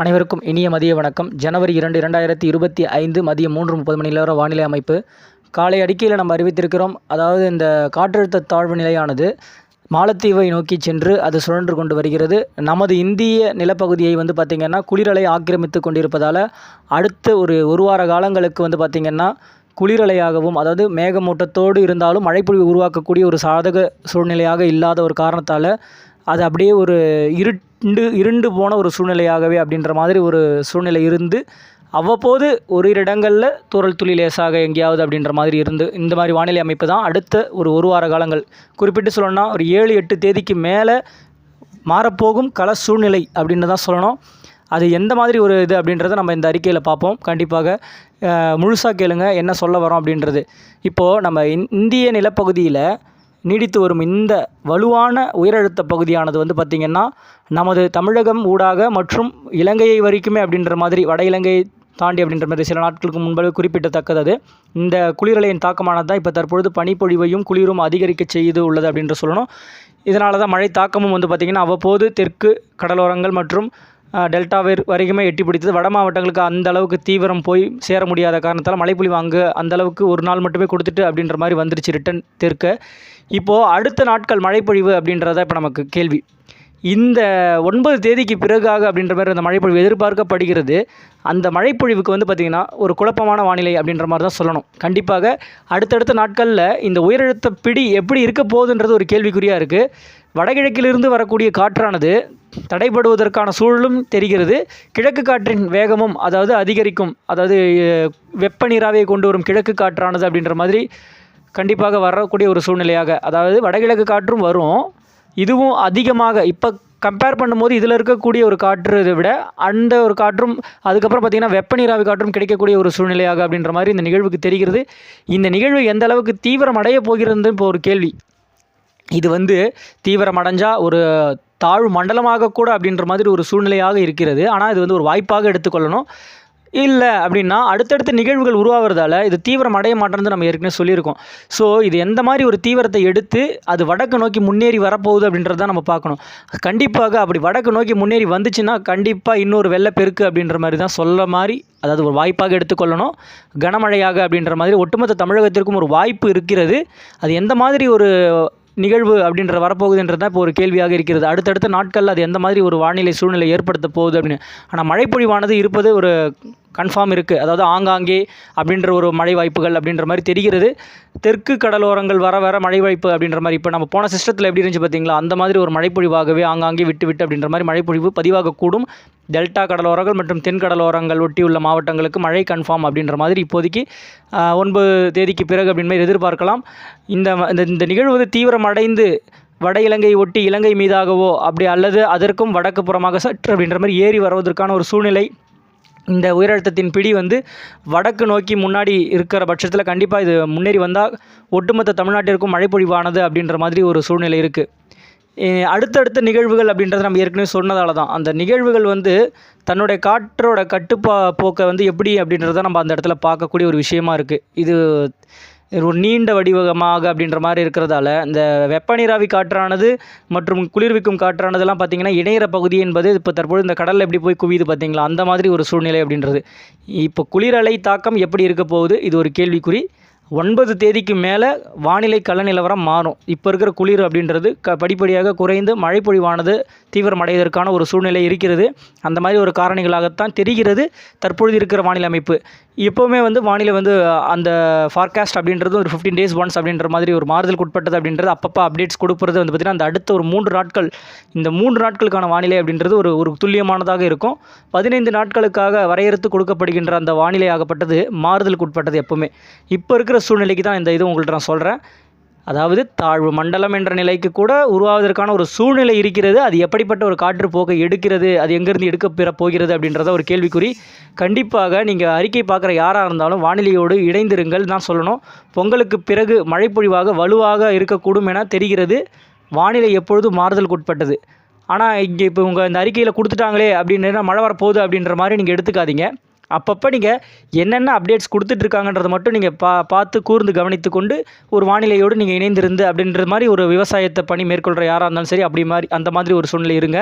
அனைவருக்கும் இனிய மதிய வணக்கம். ஜனவரி இரண்டு இரண்டாயிரத்தி இருபத்தி ஐந்து மதியம் மூன்று முப்பது மணி நிலவர வானிலை அமைப்பு. காலை அடிக்கையில் நம்ம அறிவித்திருக்கிறோம். அதாவது இந்த காற்றழுத்த தாழ்வு நிலையானது மாலத்தீவை நோக்கி சென்று அது சுழன்று கொண்டு வருகிறது. நமது இந்திய நிலப்பகுதியை வந்து பார்த்திங்கன்னா குளிரலை ஆக்கிரமித்து கொண்டிருப்பதால் அடுத்த ஒரு ஒரு வார காலங்களுக்கு வந்து பார்த்திங்கன்னா குளிரலையாகவும் அதாவது மேகமூட்டத்தோடு இருந்தாலும் மழைப்பொழிவு உருவாக்கக்கூடிய ஒரு சாதக சூழ்நிலையாக இல்லாத ஒரு காரணத்தால் அது அப்படியே ஒரு இருண்டு இருண்டு போன ஒரு சூழ்நிலையாகவே அப்படின்ற மாதிரி ஒரு சூழ்நிலை இருந்து அவ்வப்போது ஒரு இடங்களில் தூறல் துளி லேசாக எங்கேயாவது அப்படின்ற மாதிரி இருந்து இந்த மாதிரி வானிலை அமைப்பு தான் அடுத்த ஒரு ஒரு வார காலங்கள். குறிப்பிட்டு சொல்லணும்னா ஒரு ஏழு எட்டு தேதிக்கு மேலே மாறப்போகும் கள சூழ்நிலை அப்படின்னு தான் சொல்லணும். அது எந்த மாதிரி ஒரு இது அப்படின்றத நம்ம இந்த அறிக்கையில் பார்ப்போம். கண்டிப்பாக முழுசாக கேளுங்க என்ன சொல்ல வரோம் அப்படின்றது. இப்போது நம்ம இந் இந்திய நிலப்பகுதியில் நீடித்து வரும் இந்த வலுவான உயரழுத்த பகுதியானது வந்து பார்த்திங்கன்னா நமது தமிழகம் ஊடாக மற்றும் இலங்கையை வரைக்குமே அப்படின்ற மாதிரி வட இலங்கை தாண்டி அப்படின்ற மாதிரி சில நாட்களுக்கு முன்பாக குறிப்பிடத்தக்கது. இந்த குளிரலையின் தாக்கமானது தான் இப்போ தற்பொழுது பனிப்பொழிவையும் குளிரும் அதிகரிக்க செய்து உள்ளது அப்படின்ற சொல்லணும். இதனால தான் மழை தாக்கமும் வந்து பார்த்திங்கன்னா அவ்வப்போது தெற்கு கடலோரங்கள் மற்றும் டெல்டா வரைக்குமே எட்டி பிடித்தது. வட மாவட்டங்களுக்கு அந்த அளவுக்கு தீவிரம் போய் சேர முடியாத காரணத்தால் மழைப்பொழிவு அங்கே அந்த அளவுக்கு ஒரு நாள் மட்டுமே கொடுத்துட்டு அப்படின்ற மாதிரி வந்துருச்சு ரிட்டன் தெற்க இப்போது அடுத்த நாட்கள் மழைப்பொழிவு அப்படின்றத இப்போ நமக்கு கேள்வி. இந்த ஒன்பது தேதிக்கு பிறகாக அப்படின்ற மாதிரி அந்த மழைப்பொழிவு எதிர்பார்க்கப்படுகிறது. அந்த மழைப்பொழிவுக்கு வந்து பார்த்திங்கன்னா ஒரு குழப்பமான வானிலை அப்படின்ற மாதிரி தான் சொல்லணும். கண்டிப்பாக அடுத்தடுத்த நாட்களில் இந்த உயரழுத்த பிடி எப்படி இருக்க போகுதுன்றது ஒரு கேள்விக்குறியாக இருக்குது வடகிழக்கிலிருந்து வரக்கூடிய காற்றானது தடைபடுவதற்கான சூழலும் தெரிகிறது. கிழக்கு காற்றின் வேகமும் அதாவது அதிகரிக்கும் அதாவது வெப்பநீராவே கொண்டு வரும் கிழக்கு காற்றானது அப்படின்ற மாதிரி கண்டிப்பாக வரக்கூடிய ஒரு சூழ்நிலையாக அதாவது வடகிழக்கு காற்றும் வரும். இதுவும் அதிகமாக இப்போ கம்பேர் பண்ணும்போது இதில் இருக்கக்கூடிய ஒரு காற்று இதை விட அந்த ஒரு காற்றும் அதுக்கப்புறம் பார்த்திங்கன்னா வெப்பநீராவி காற்றும் கிடைக்கக்கூடிய ஒரு சூழ்நிலையாக அப்படின்ற மாதிரி இந்த நிகழ்வுக்கு தெரிகிறது. இந்த நிகழ்வு எந்த அளவுக்கு தீவிரம் அடைய போகிறது இப்போ ஒரு கேள்வி. இது வந்து தீவிரம் அடைஞ்சால் ஒரு தாழ்வு மண்டலமாக கூட அப்படின்ற மாதிரி ஒரு சூழ்நிலையாக இருக்கிறது. ஆனால் இது வந்து ஒரு வாய்ப்பாக எடுத்துக்கொள்ளணும். இல்லை அப்படின்னா அடுத்தடுத்த நிகழ்வுகள் உருவாகிறதால இது தீவிரம் அடைய மாட்டேன்னு நம்ம ஏற்கனவே சொல்லியிருக்கோம். ஸோ இது எந்த மாதிரி ஒரு தீவிரத்தை எடுத்து அது வடக்கு நோக்கி முன்னேறி வரப்போகுது அப்படின்றத நம்ம பார்க்கணும். கண்டிப்பாக அப்படி வடக்கு நோக்கி முன்னேறி வந்துச்சுன்னா கண்டிப்பாக இன்னொரு வெள்ளப்பெருக்கு அப்படின்ற மாதிரி தான் சொல்ல மாதிரி அதாவது ஒரு வாய்ப்பாக எடுத்துக்கொள்ளணும். கனமழையாக அப்படின்ற மாதிரி ஒட்டுமொத்த தமிழகத்திற்கும் ஒரு வாய்ப்பு இருக்கிறது. அது எந்த மாதிரி ஒரு நிகழ்வு அப்படின்ற வரப்போகுதுன்றது தான் இப்போ ஒரு கேள்வியாக இருக்கிறது. அடுத்தடுத்த நாட்களில் அது எந்த மாதிரி ஒரு வானிலை சூழ்நிலை ஏற்படுத்த போகுது அப்படின்னு. ஆனால் மழைப்பொழிவானது இருப்பது ஒரு கன்ஃபார்ம் இருக்குது அதாவது ஆங்காங்கே அப்படின்ற ஒரு மழை வாய்ப்புகள் அப்படின்ற மாதிரி தெரிகிறது. தெற்கு கடலோரங்கள் வர வர மழை வாய்ப்பு அப்படின்ற மாதிரி இப்போ நம்ம போன சிஸ்டத்தில் எப்படி இருந்துச்சு பார்த்தீங்களா? அந்த மாதிரி ஒரு மழைப்பொழிவாகவே ஆங்காங்கே விட்டு விட்டு அப்படின்ற மாதிரி மழைப்பொழிவு பதிவாகக்கூடும். டெல்டா கடலோரங்கள் மற்றும் தென் கடலோரங்கள் ஒட்டியுள்ள மாவட்டங்களுக்கு மழை கன்ஃபார்ம் அப்படின்ற மாதிரி இப்போதைக்கு ஒன்பது தேதிக்கு பிறகு அப்படின்ற மாதிரி எதிர்பார்க்கலாம். இந்த இந்த நிகழ்வு வந்து தீவிரமடைந்து வட இலங்கை ஒட்டி இலங்கை மீதாகவோ அப்படி அல்லது அதற்கும் வடக்கு புறமாக சற்று அப்படின்ற மாதிரி ஏறி வருவதற்கான ஒரு சூழ்நிலை இந்த உயரழுத்தத்தின் பிடி வந்து வடக்கு நோக்கி முன்னாடி இருக்கிற பட்சத்தில் கண்டிப்பாக இது முன்னேறி வந்தால் ஒட்டுமொத்த தமிழ்நாட்டிற்கும் மழைப்பொழிவானது அப்படின்ற மாதிரி ஒரு சூழ்நிலை இருக்குது அடுத்தடுத்த நிகழ்வுகள் அப்படின்றத நம்ம ஏற்கனவே சொன்னதால தான். அந்த நிகழ்வுகள் வந்து தன்னுடைய காற்றோட கட்டுப்பா போக்கை வந்து எப்படி அப்படின்றத நம்ம அந்த இடத்துல பார்க்கக்கூடிய ஒரு விஷயமா இருக்குது இது ஒரு நீண்ட வடிவமாக அப்படின்ற மாதிரி இருக்கிறதால இந்த வெப்பநீராவி காற்றானது மற்றும் குளிர்விக்கும் காற்றானதெல்லாம் பார்த்திங்கன்னா இணையிற பகுதி என்பது இப்போ தற்போது இந்த கடலில் எப்படி போய் குவியுது பார்த்திங்களா? அந்த மாதிரி ஒரு சூழ்நிலை அப்படின்றது. இப்போ குளிரலை தாக்கம் எப்படி இருக்க போகுது? இது ஒரு கேள்விக்குறி. ஒன்பது தேதிக்கு மேலே வானிலை கள நிலவரம் மாறும். இப்போ இருக்கிற குளிர் அப்படின்றது க படிப்படியாக குறைந்து மழைப்பொழிவானது தீவிரமடைவதற்கான ஒரு சூழ்நிலை இருக்கிறது. அந்த மாதிரி ஒரு காரணிகளாகத்தான் தெரிகிறது. தற்பொழுது இருக்கிற வானிலை அமைப்பு. எப்போவுமே வந்து வானிலை வந்து அந்த ஃபார்காஸ்ட் அப்படின்றது ஒரு ஃபிஃப்டீன் டேஸ் ஒன்ஸ் அப்படின்ற மாதிரி ஒரு மாறுதலுக்கு உட்பட்டது அப்படின்றது அப்பப்போ அப்டேட்ஸ் கொடுக்குறது வந்து பார்த்திங்கன்னா அந்த அடுத்த ஒரு மூன்று நாட்கள் இந்த மூன்று நாட்களுக்கான வானிலை அப்படின்றது ஒரு ஒரு துல்லியமானதாக இருக்கும். பதினைந்து நாட்களுக்காக வரையறுத்து கொடுக்கப்படுகின்ற அந்த வானிலை ஆகப்பட்டது மாறுதலுக்கு உட்பட்டது எப்போவுமே. இப்போ இருக்கிற சூழ்நிலைக்கு தான் இந்த இது உங்கள்கிட்ட நான் சொல்கிறேன் அதாவது தாழ்வு மண்டலம் என்ற நிலைக்கு கூட உருவாவதற்கான ஒரு சூழ்நிலை இருக்கிறது. அது எப்படிப்பட்ட ஒரு காற்று போக்கை எடுக்கிறது? அது எங்கேருந்து எடுக்க பெற போகிறது அப்படின்றத ஒரு கேள்விக்குறி. கண்டிப்பாக நீங்கள் அறிக்கை பார்க்குற யாராக இருந்தாலும் வானிலையோடு இணைந்திருங்கள். தான் சொல்லணும் பொங்கலுக்கு பிறகு மழைப்பொழிவாக வலுவாக இருக்கக்கூடும் என தெரிகிறது. வானிலை எப்பொழுதும் மாறுதலுக்கு உட்பட்டது. ஆனால் இங்கே இப்போ உங்கள் இந்த அறிக்கையில் கொடுத்துட்டாங்களே அப்படின்னு மழை வரப்போகுது அப்படின்ற மாதிரி நீங்கள் எடுத்துக்காதீங்க. அப்பப்போ நீங்கள் என்னென்ன அப்டேட்ஸ் கொடுத்துட்ருக்காங்கன்றதை மட்டும் நீங்கள் பா பார்த்து கூர்ந்து கவனித்து கொண்டு ஒரு வானிலையோடு நீங்கள் இணைந்திருந்து அப்படின்ற மாதிரி ஒரு விவசாயத்தை பணி மேற்கொள்கிற யாராக இருந்தாலும் சரி அப்படி மாதிரி அந்த மாதிரி ஒரு சூழ்நிலை இருங்க.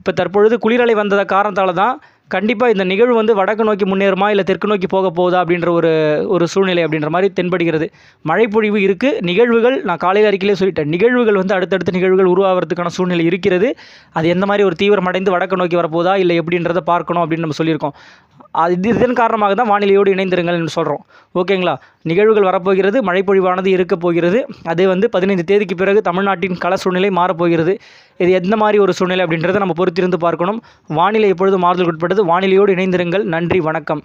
இப்போ தற்பொழுது குளிரலை வந்தத காரணத்தால் தான் கண்டிப்பாக இந்த நிகழ்வு வந்து வடக்கு நோக்கி முன்னேறுமா இல்லை தெற்கு நோக்கி போக போகுதா அப்படின்ற ஒரு ஒரு சூழ்நிலை அப்படின்ற மாதிரி தென்படுகிறது. மழைப்பொழிவு இருக்குது நிகழ்வுகள் நான் காலையில் அறிக்கையிலே சொல்லிட்டேன் நிகழ்வுகள் வந்து அடுத்தடுத்த நிகழ்வுகள் உருவாகிறதுக்கான சூழ்நிலை இருக்கிறது. அது எந்த மாதிரி ஒரு தீவிரமடைந்து வடக்கு நோக்கி வரப்போதா இல்லை எப்படின்றத பார்க்கணும் அப்படின்னு நம்ம சொல்லியிருக்கோம். அது இது இதன் காரணமாக தான் வானிலையோடு இணைந்திருங்கள் என்று சொல்கிறோம் ஓகேங்களா நிகழ்வுகள் வரப்போகிறது மழைப்பொழிவானது இருக்கப் போகிறது. அது வந்து பதினைந்து தேதிக்கு பிறகு தமிழ்நாட்டின் கள சூழ்நிலை மாறப்போகிறது இது எந்த மாதிரி ஒரு சூழ்நிலை அப்படின்றத நம்ம பொறுத்திருந்து பார்க்கணும். வானிலை எப்பொழுது மாறுதலுக்கு உட்பட்டது வானிலையோடு இணைந்திருங்கள். நன்றி வணக்கம்.